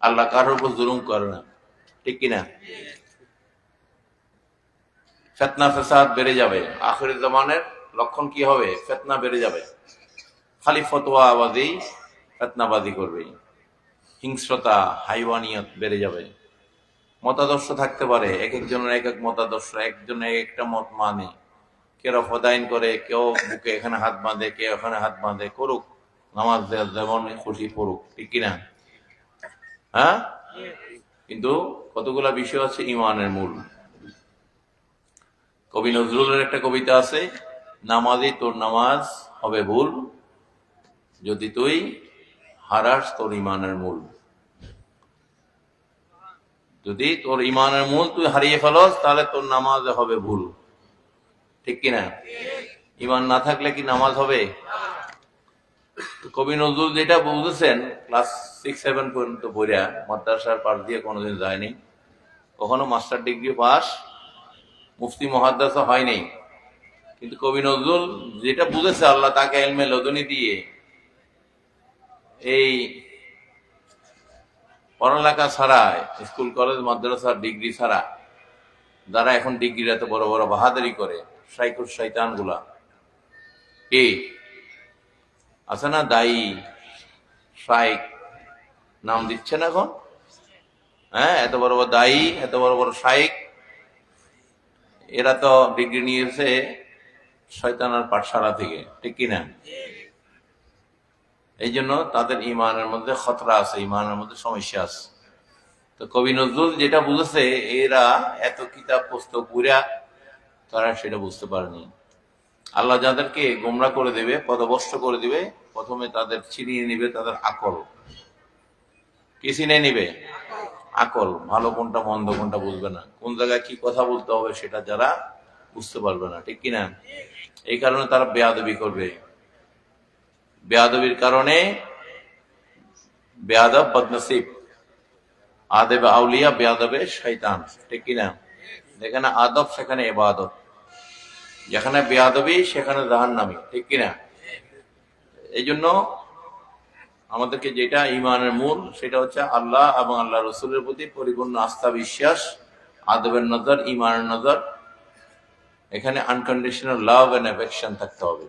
আল্লাহ কারোর উপর জুলুম করে না। ঠিক কিনা ফেতনা, ফেসাদ বেড়ে যাবে। আখের জমানের লক্ষণ কি হবে? ফেতনা বেড়ে যাবে। খালি ফতোয়া আবাদি ফেতনাবাদি করবে। হিংস্রতা, হাইওয়ানিয়ত বেড়ে যাবে। মতাদর্শ থাকতে পারে। এক একজনের এক এক মতাদর্শ একজন এক একটা মত মানে। কেউ ফদাইন করে, কেউ বুকে এখানে হাত বাঁধে, কেউ এখানে হাত বাঁধে, করুক। নামাজ যেমন খুশি পড়ুক। ঠিক কিনা হ্যাঁ? কিন্তু কতগুলা বিষয় আছে? ইমানের মূল। কবি নজরুলের একটা কবিতা আছে, নামাজই তোর নামাজ হবে ভুল, যদি তুই হারাস তোর ইমানের মূল। যদি তোর ইমানের মূল তুই হারিয়ে ফেলস, তাহলে তোর নামাজ হবে ভুল। ঠিক কিনা? ইমান না থাকলে কি নামাজ হবে? কবি নজরুল যেটা বুঝেছেন ক্লাস সিক্স সেভেন পর্যন্ত পড়িয়া মাদ্রাসার পাশ দিয়ে কোনোদিন যায়নি। কখনো মাস্টার ডিগ্রি পাস, মুফতি মহাদ্দাসা হয়নি। কিন্তু কবি নজরুল যেটা বুঝেছে আল্লাহ, তাকে এলমে লদনি দিয়ে এই পড়ালেখা ছাড়া স্কুল কলেজ মাদ্রাসার ডিগ্রি ছাড়া, যারা এখন ডিগ্রির এত বড় বড় বাহাদারি করে, সাইকুর শৈতানগুলা কি আছে না দায়ী। শাইক নাম দিচ্ছেন এখন? হ্যাঁ এত বড় বড় দায়ী, এত বড় বড় শাইক। এরা তো ডিগ্রি নিয়েছে শয়তানার পাঠশালা থেকে, ঠিক কিনা এই জন্য তাদের ইমানের মধ্যে খতরা আছে, ইমানের মধ্যে সমস্যা আছে। তো কবি নজরুল যেটা বুঝেছে, এরা এত কিতাব পুস্তক পুরা তারা সেটা বুঝতে পারেনি। আল্লাহ যাদেরকে গোমরা করে দেবে, পদভস্ত করে দিবে, প্রথমে তাদের ছিনিয়ে নিবে তাদের আকল। কি ছিনিয়ে নিবে? আকল। ভালো কোনটা, মন্দ কোনটা বুঝবে না। কোন জায়গায় কি কথা বলতে হবে সেটা যারা বুঝতে পারবে না, ঠিক কিনা? এই কারণে তারা বেয়াদবি করবে। বেয়াদবির কারণে বেয়াদব বদনসিব। আদেব আউলিয়া, বেয়াদবে শৈতান ঠিক কিনা? যেখানে আদব সেখানে এবাদত। যেখানে বেয়াদবি, সেখানে জাহান্নামি, ঠিক কিনা? এই জন্য আমাদেরকে যেটা ইমানের মূল, সেটা হচ্ছে আল্লাহ এবং আল্লাহ রসুলের প্রতি পরিপূর্ণ আস্থা, বিশ্বাস, আদবের নজর ইমানের নজর। এখানে আনকন্ডিশনাল লাভ অ্যান্ড অ্যাফেকশন থাকতে হবে।